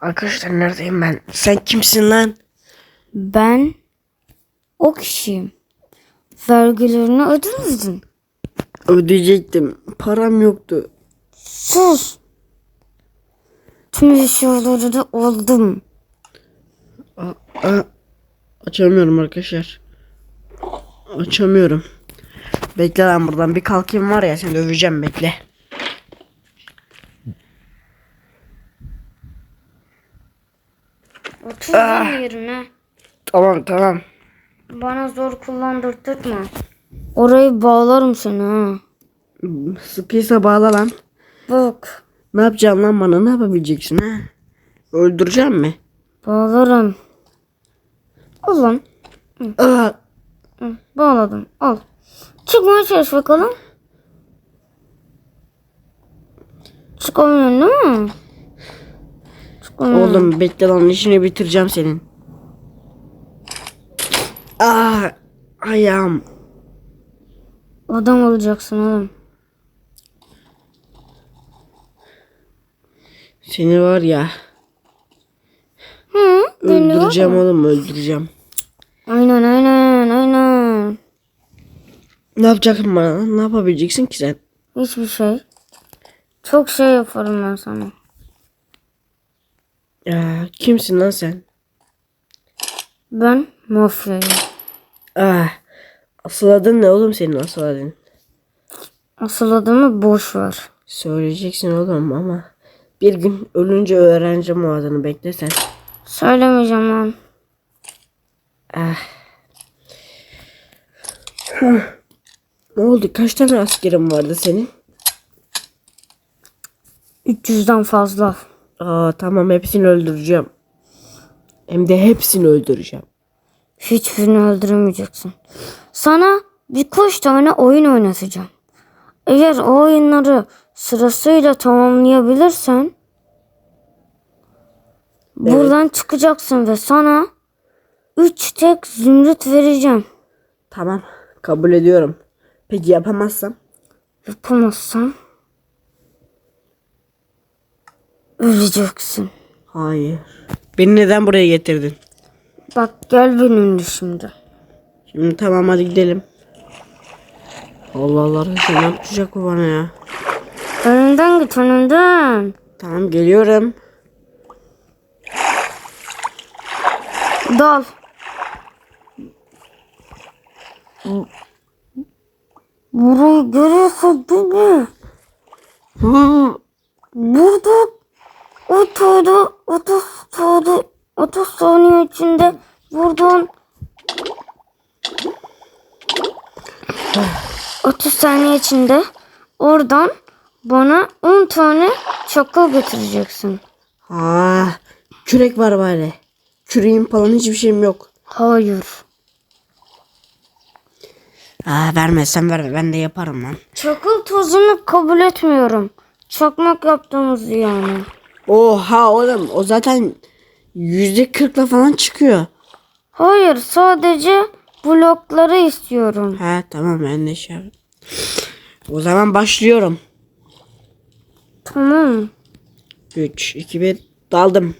Arkadaşlar neredeyim ben? Sen kimsin lan? Ben o kişiyim. Vergilerini ödemedin. Ödeyecektim. Param yoktu. Sus. Tüm eşyaları da aldım. Aa, aa, açamıyorum arkadaşlar. Açamıyorum. Bekle lan buradan bir kalkayım var ya seni döveceğim bekle. Otur lan yerine. Tamam tamam. Bana zor kullandırtma. Orayı bağlarım seni ha. Sıkıysa bağla lan. Bak. Ne yapacaksın lan bana ne yapabileceksin ha? Öldüreceğim mi? Bağlarım. Al lan. Aa, Hı, bağladım. Al. Çıkmaya çalış bakalım. Çıkamıyorsun değil mi? Çıkamıyorum. oğlum bekle lan işini bitireceğim senin. Aa, ayağım. Adam olacaksın oğlum. Seni var ya. Hı, Öldüreceğim oğlum öldüreceğim. Aynen aynen aynen. Ne yapacaksın bana? Ne yapabileceksin ki sen? Hiçbir şey. Çok şey yaparım ben sana. Ya, kimsin lan sen? Ben mafyayım. Ah, asıl adın ne oğlum senin asıl adın? Asıl adımı boş ver. Söyleyeceksin oğlum ama bir gün ölünce öğreneceğim o adını bekle sen. Söylemeyeceğim lan. Ne oldu? Kaç tane askerin vardı senin? 300'den fazla. Aa tamam hepsini öldüreceğim. Hem de hepsini öldüreceğim. Hiçbirini öldüremeyeceksin. Sana birkaç tane oyun oynatacağım. Eğer o oyunları sırasıyla tamamlayabilirsen buradan çıkacaksın ve sana 3 tek zümrüt vereceğim. Tamam kabul ediyorum. Peki yapamazsam? Yapamazsan öleceksin. Hayır. Beni neden buraya getirdin? Bak gel benimle şimdi. Şimdi tamam hadi gidelim. Allah Allah ne yapacak bu bana ya? Önünden git önünden. Tamam geliyorum. Dal. Burayı görüyorsun değil mi? Burada oturdu, 30 saniye, 30 saniye içinde buradan 30 saniye içinde oradan bana 10 tane çakıl getireceksin. Aa, kürek var bari. Küreğim falan hiçbir şeyim yok. Hayır. Aa, vermezsen verme ben de yaparım lan. Çakıl tozunu kabul etmiyorum. Çakmak yaptığımız yani. Oha oğlum o zaten yüzde kırkla falan çıkıyor. Hayır sadece blokları istiyorum. Ha tamam ben de şey O zaman başlıyorum. Tamam. 3, 2, 1 daldım.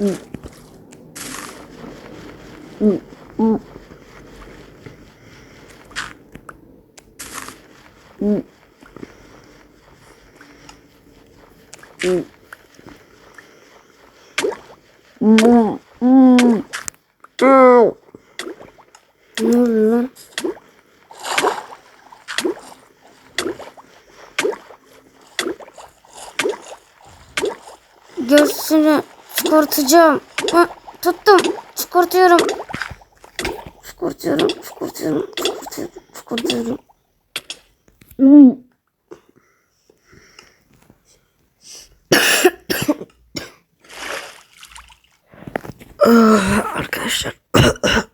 Ne oldu lan? Göğsünü çıkartacağım. Tuttum. Çıkartıyorum. Çıkartıyorum. Çıkartıyorum. Çıkartıyorum. Çıkartıyorum. arkadaşlar.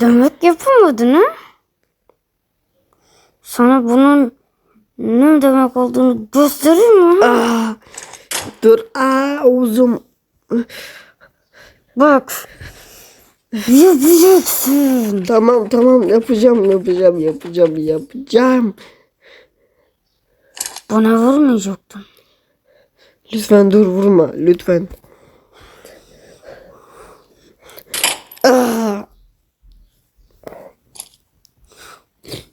Demek yapamadın ha? Sana bunun ne demek olduğunu göstereyim mi? Aa, dur. Aa, omzum. Bak. Yapacaksın. Tamam tamam yapacağım yapacağım yapacağım yapacağım. Bana vurmayacaktın. Lütfen dur vurma lütfen. Aa,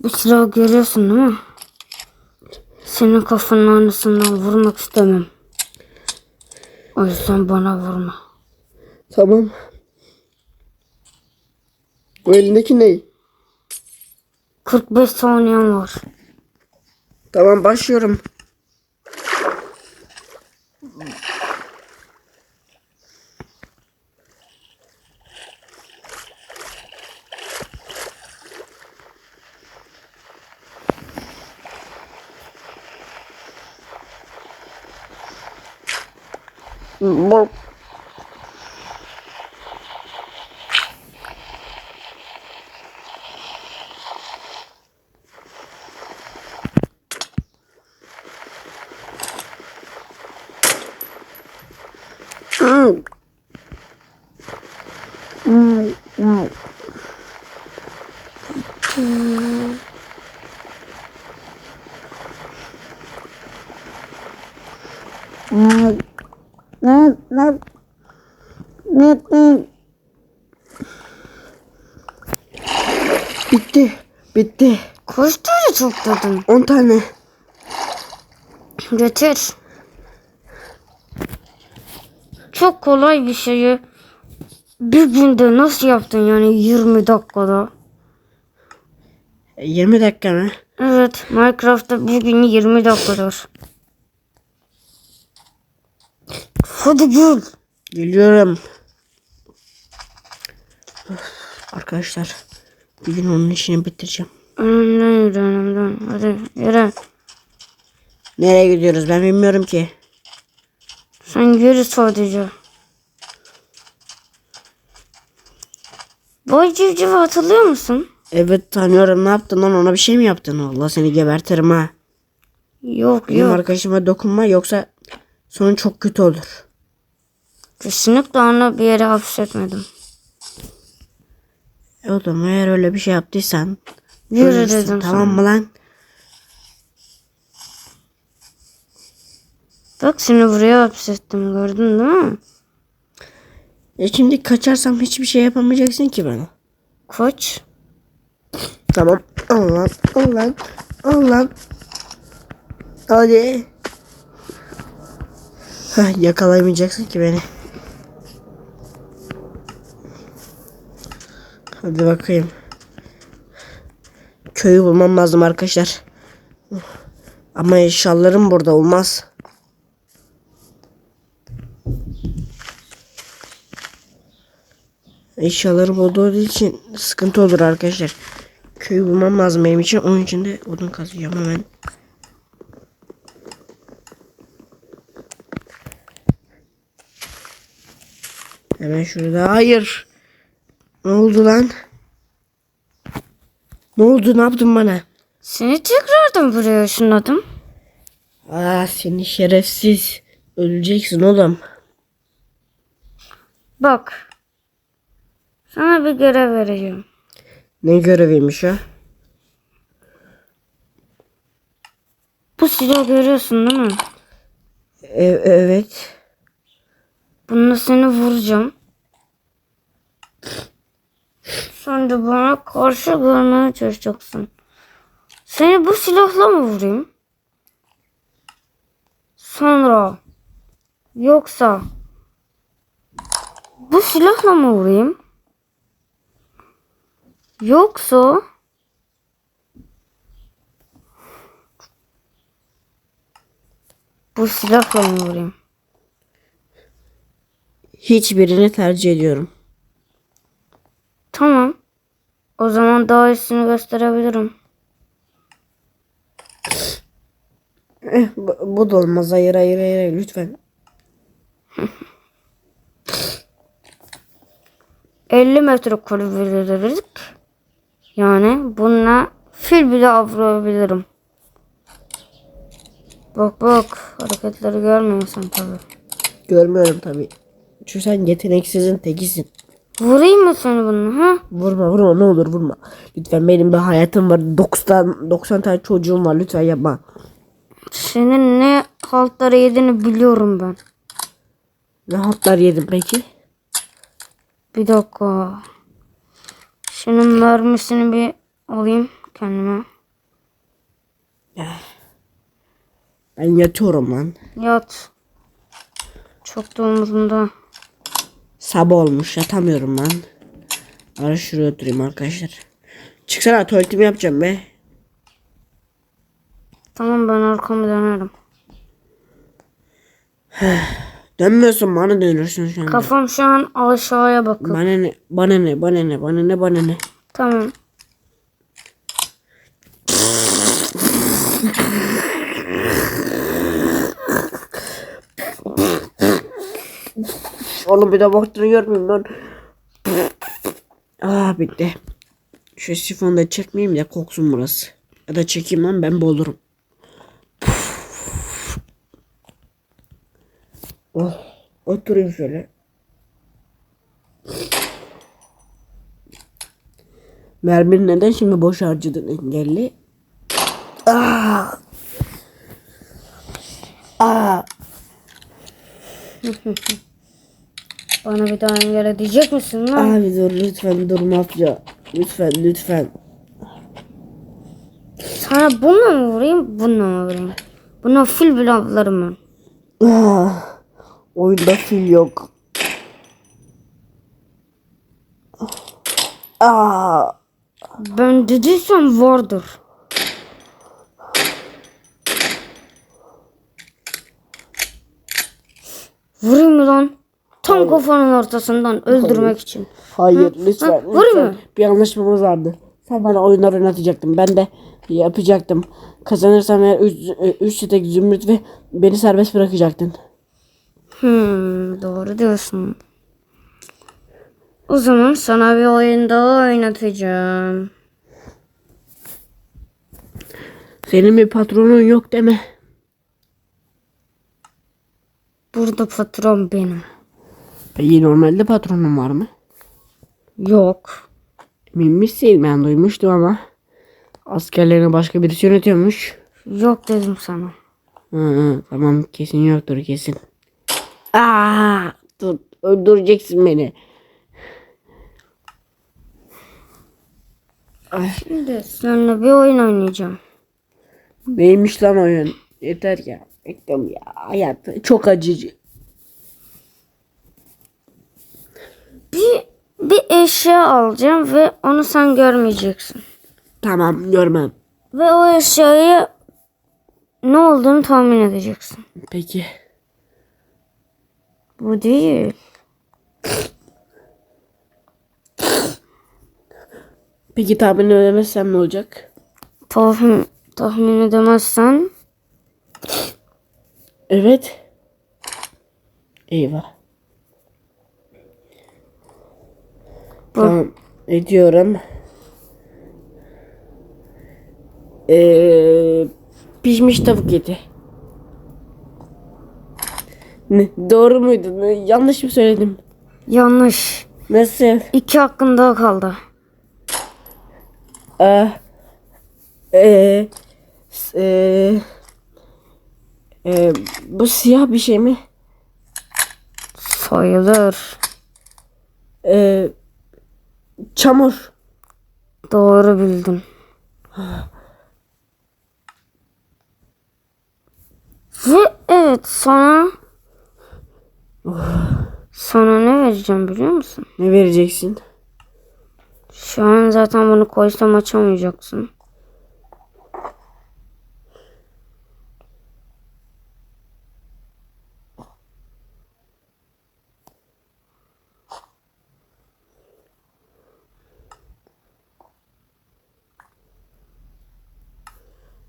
Bu silahı görüyorsun değil mi? Senin kafanın aynısından vurmak istemem. O yüzden bana vurma. tamam. Bu elindeki ne? 45 saniyen var. Tamam başlıyorum. Bak. Mm. Mm. Bitti. Bitti. Kaç tane topladın? 10 tane. Getir. Çok kolay bir şeyi bir günde nasıl yaptın yani 20 dakikada? 20 dakika mı? Evet Minecraft'ta bir gün 20 dakikadır. Hadi gel. Geliyorum. Arkadaşlar bir gün onun işini bitireceğim. Önümden yürü önümden. Hadi yürü. Nereye gidiyoruz ben bilmiyorum ki. Sen yürü sadece. Boy civcivi hatırlıyor musun? Evet tanıyorum ne yaptın lan ona bir şey mi yaptın? Allah seni gebertirim ha. Yok Benim yok. arkadaşıma dokunma yoksa sonu çok kötü olur. Kesinlikle onu bir yere hapsetmedim. E o zaman eğer öyle bir şey yaptıysan Yürü ölürsün, dedim tamam sana. mı lan? Bak seni buraya hapsettim gördün değil mi? E şimdi kaçarsam hiçbir şey yapamayacaksın ki bana. Koç. Tamam. Al lan. Al lan. Al lan. Hadi. Heh, yakalayamayacaksın ki beni. Hadi bakayım. Köyü bulmam lazım arkadaşlar. Ama eşyalarım burada olmaz. Eşyalarım olduğu için sıkıntı olur arkadaşlar. Köyü bulmam lazım benim için. Onun için de odun kazıyorum hemen. Hemen şurada. Hayır. Ne oldu lan? Ne oldu? Ne yaptın bana? Seni tekrardan buraya ışınladım. Aa seni şerefsiz. Öleceksin oğlum. Bak. Sana bir görev vereceğim. Ne göreviymiş o? Bu silahı görüyorsun değil mi? E- evet. Bununla seni vuracağım. De bana karşı görmeye çalışacaksın. Seni bu silahla mı vurayım? Sonra yoksa bu silahla mı vurayım? Yoksa bu silahla mı vurayım? Hiçbirini tercih ediyorum. Tamam. O zaman daha iyisini gösterebilirim. Eh, bu, bu da olmaz. Hayır hayır hayır, hayır. lütfen. 50 metre kulübelerik. Yani bununla fil bile avlayabilirim. Bak bak hareketleri görmüyorsun tabi. Görmüyorum tabii. Çünkü sen yeteneksizin tekisin. Vurayım mı seni bununla ha? Vurma vurma ne olur vurma. Lütfen benim bir hayatım var. 90 90 tane çocuğum var. Lütfen yapma. Senin ne haltları yediğini biliyorum ben. Ne hatlar yedim peki? Bir dakika. Şunun mermisini bir alayım kendime. Ben yatıyorum lan. Yat. Çok da umurumda. Sabah olmuş yatamıyorum lan. Ara şuraya oturayım arkadaşlar. Çıksana tuvaletimi yapacağım be. Tamam ben arkamı dönerim. Dönmüyorsun bana dönürsün şu anda. Kafam şu an aşağıya bakıyor. Bana ne bana ne bana ne bana ne bana ne. Tamam. Oğlum bir de baktığını görmeyeyim lan. Ah bitti. Şu sifonu da çekmeyeyim de koksun burası. Ya da çekeyim lan ben boğulurum. Oh, oturayım şöyle. Mermini neden şimdi boş harcadın engelli? Ah! Ah! Bana bir daha engel diyecek misin lan? Abi dur lütfen dur mafya. Lütfen lütfen. Sana bununla mı vurayım? Bununla mı vurayım? Buna full bile avlarım ben. Ah, oyunda fil yok. Ah, Ben dediysem vardır. Vurayım mı lan? Tam kafanın ortasından öldürmek için. hayır lütfen. Ha, lütfen. mı? Bir anlaşmamız vardı. Sen bana oyunlar oynatacaktın. Ben de yapacaktım. Kazanırsam eğer 3 stek zümrüt ve beni serbest bırakacaktın. Hmm, doğru diyorsun. O zaman sana bir oyun daha oynatacağım. Senin bir patronun yok deme. Burada patron benim. Peki normalde patronun var mı? Yok. Emin misin? Ben duymuştum ama. Askerlerini başka birisi yönetiyormuş. Yok dedim sana. Hı, hı, tamam kesin yoktur kesin. Aa, dur öldüreceksin beni. Ay, Şimdi seninle bir oyun oynayacağım. neymiş lan oyun? Yeter ya. Bekliyorum ya. Hayat çok acıcı. Bir, eşya alacağım ve onu sen görmeyeceksin. Tamam görmem. Ve o eşyayı ne olduğunu tahmin edeceksin. Peki. Bu değil. Peki tahmin edemezsem ne olacak? Tahmin, tahmin edemezsen Evet. Eyvah. Tamam. Ediyorum. Ee, pişmiş tavuk eti. Ne, doğru muydu? Ne, yanlış mı söyledim? yanlış. Nasıl? İki hakkın daha kaldı. Ee, s- ee, ee, bu siyah bir şey mi? Sayılır. Ee, çamur. Doğru bildin. Ve evet sana sana ne vereceğim biliyor musun? Ne vereceksin? Şu an zaten bunu koysam açamayacaksın.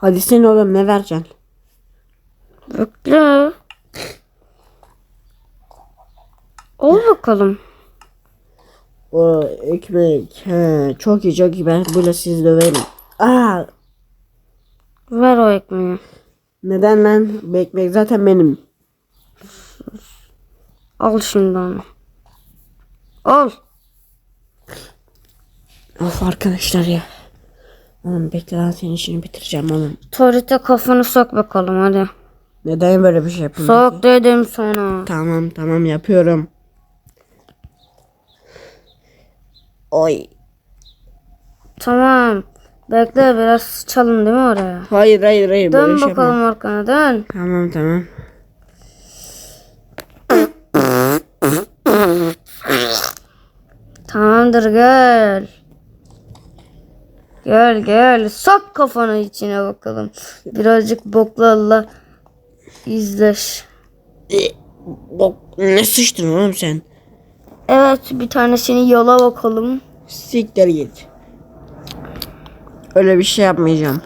Hadi sen oğlum ne vereceksin? Bekle. Al bakalım. O ekmek. He, çok iyi çok iyi. Ben böyle sizi döverim. Aa, Ver o ekmeği. neden lan? Bu ekmek zaten benim. Al şimdi onu. Al. Of arkadaşlar ya. Oğlum bekle lan senin işini bitireceğim oğlum. Tuvalete kafanı sok bakalım hadi. Neden böyle bir şey yapıyorsun? Sok dedim sana. Tamam tamam yapıyorum. Oy. Tamam. Bekle biraz sıçalım değil mi oraya? Hayır hayır hayır. böyle Dön şey bakalım arkana dön. Tamam tamam. Tamamdır gel. Gel gel. Sok kafanı içine bakalım. Birazcık boklarla izleş. Bok, ne sıçtın oğlum sen? Evet bir tanesini yola bakalım. Siktir git. Öyle bir şey yapmayacağım.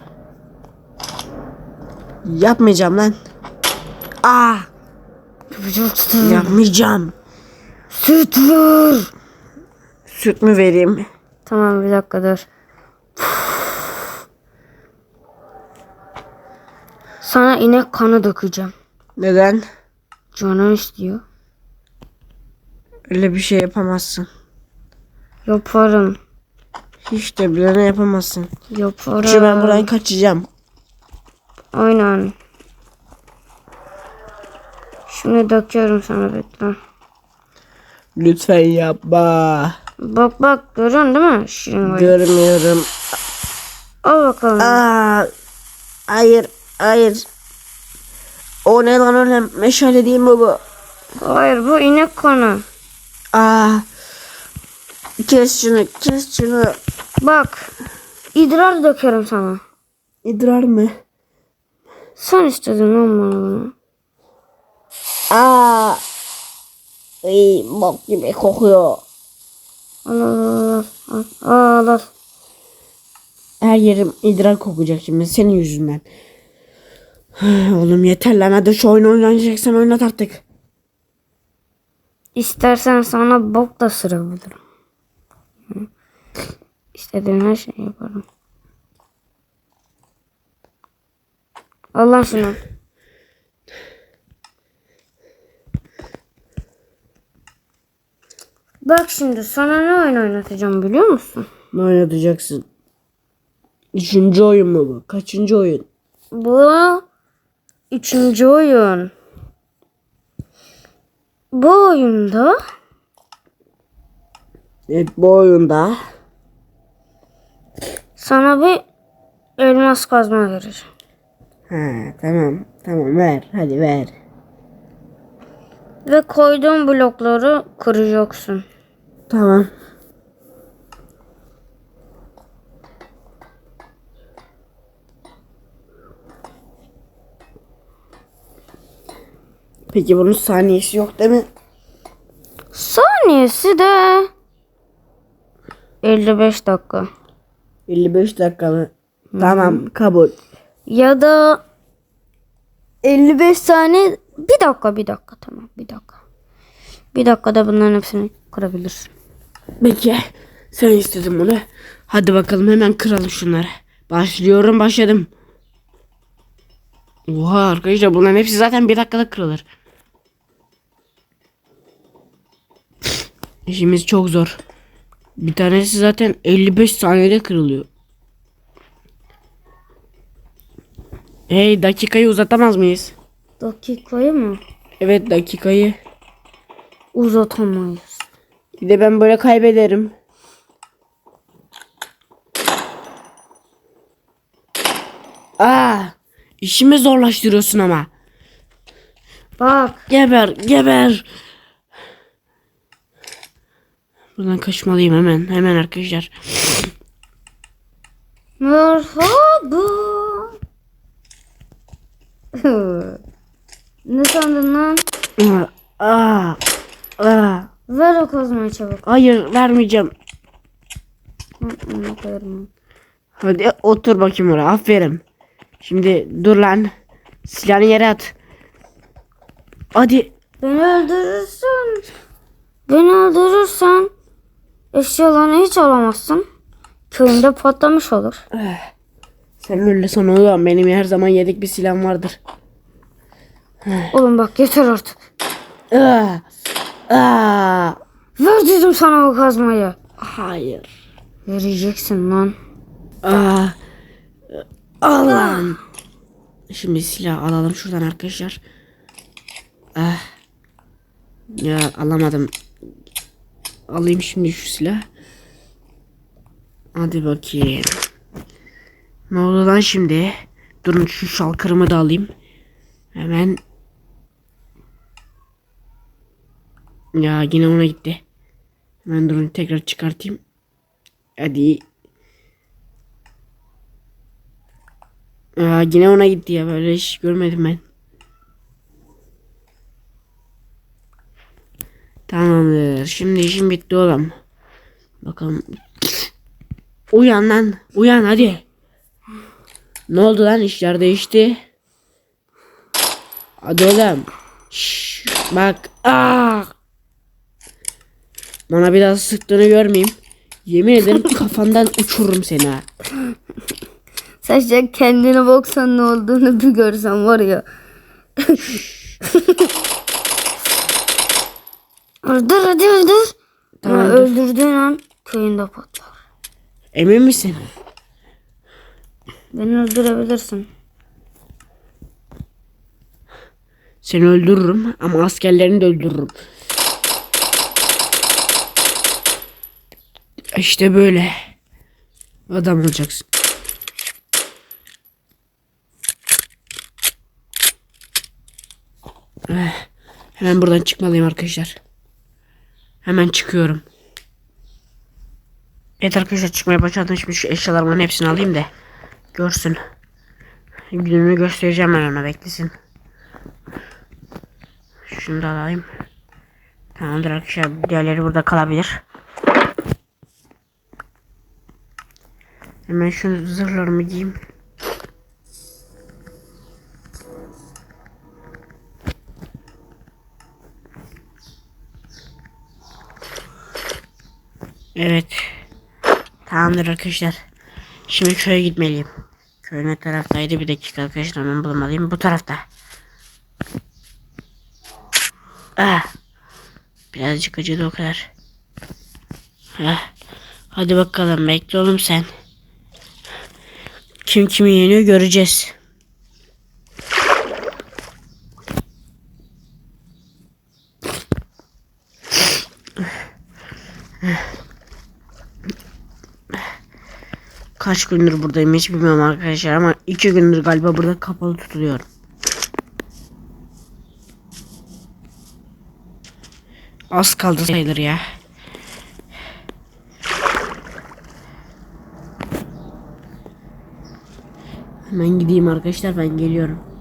Yapmayacağım lan. Ah Yapacaksın. yapmayacağım. Süt ver. Süt mü vereyim? Tamam bir dakika dur. Sana inek kanı dökeceğim. Neden? Canım istiyor. Öyle bir şey yapamazsın. Yaparım. Hiç de bile ne yapamazsın. Yaparım. Şu ben buradan kaçacağım. Aynen. Şimdi döküyorum sana bekle. Lütfen yapma. Bak bak görüyorsun değil mi? Şirin. Görmüyorum. Al bakalım. Aa, hayır, hayır. O ne lan öyle meşale değil mi bu? Hayır bu inek kanı. Aa, kes şunu, kes şunu. Bak. idrar dökerim sana. İdrar mı? Sen istedin lan bana bunu. Aa, Ay, bok gibi kokuyor. Al al al al. Al al al. Her yerim idrar kokacak şimdi senin yüzünden. Oğlum yeter lan hadi şu oyunu oynayacaksan oynat artık. İstersen sana bok da sırabilirim. Hı. İstediğin her şeyi yaparım. Al lan şunu. Bak şimdi sana ne oyun oynatacağım biliyor musun? Ne oynatacaksın? Üçüncü oyun mu bu? Kaçıncı oyun? Bu üçüncü oyun. Bu oyunda Evet bu oyunda sana bir elmas kazma vereceğim. Ha tamam tamam ver hadi ver. Ve koyduğum blokları kıracaksın. Tamam. Peki bunun saniyesi yok değil mi? Saniyesi de 55 dakika. 55 dakika mı? Tamam kabul. Ya da 55 saniye. Bir dakika bir dakika tamam bir dakika. Bir dakikada bunların hepsini kırabilirsin. Peki sen istedin bunu. Hadi bakalım hemen kıralım şunları. Başlıyorum başladım. Oha arkadaşlar bunların hepsi zaten bir dakikada kırılır. İşimiz çok zor. Bir tanesi zaten 55 saniyede kırılıyor. Hey dakikayı uzatamaz mıyız? Dakikayı mı? Evet dakikayı. Uzatamayız. Bir de ben böyle kaybederim. Aa, işimi zorlaştırıyorsun ama. Bak Geber, geber. Buradan kaçmalıyım hemen, hemen arkadaşlar. merhaba. ne sandın lan? Aa, aa. Ver o kazmayı çabuk. Hayır, vermeyeceğim. Hı, Onu koyarım. Hadi otur bakayım oraya, aferin. Şimdi dur lan. Silahını yere at. Hadi. Beni öldürürsen. Beni öldürürsen Eşyalarını hiç alamazsın. Köyünde patlamış olur. Sen öyle sana ulan benim her zaman yedik bir silahım vardır. Oğlum bak yeter artık. Aa, aa, Ver dedim sana o kazmayı. hayır. Vereceksin lan. Aa, al lan. Şimdi silah alalım şuradan arkadaşlar. Ah. Ya alamadım. Alayım şimdi şu silah. Hadi bakayım. Ne oldu lan şimdi? Durun şu şalkırımı da alayım. Hemen. Ya yine ona gitti. Hemen durun tekrar çıkartayım. Hadi. Ya yine ona gitti ya böyle hiç görmedim ben. Tamamdır. Şimdi işim bitti oğlum. Bakalım. Uyan lan. Uyan hadi. Ne oldu lan işler değişti. Hadi oğlum. Şşş, bak. Ah. Bana biraz sıktığını görmeyeyim. Yemin ederim kafandan uçururum seni ha. Sadece kendine baksan ne olduğunu bir görsen var ya. öldür hadi öldür. Tamam, öldürdüğün an köyünde patlar. Emin misin? Beni öldürebilirsin. Seni öldürürüm ama askerlerini de öldürürüm. İşte böyle. Adam olacaksın. Eh, Hemen buradan çıkmalıyım arkadaşlar. Hemen çıkıyorum. Evet arkadaşlar çıkmaya başladım. Şimdi şu eşyalarımın hepsini alayım da görsün. Gününü göstereceğim ben ona beklesin. Şunu da alayım. Tamamdır arkadaşlar. Diğerleri burada kalabilir. Hemen şu zırhlarımı giyeyim. Evet. Tamamdır arkadaşlar. Şimdi köye gitmeliyim. Köy ne taraftaydı? Bir dakika arkadaşlar hemen bulmalıyım. Bu tarafta. Ah. Birazcık acıdı o kadar. Ah. Hadi bakalım bekle oğlum sen. Kim kimi yeniyor göreceğiz. Kaç gündür buradayım hiç bilmiyorum arkadaşlar ama iki gündür galiba burada kapalı tutuluyorum. Az kaldı sayılır ya. Hemen gideyim arkadaşlar ben geliyorum.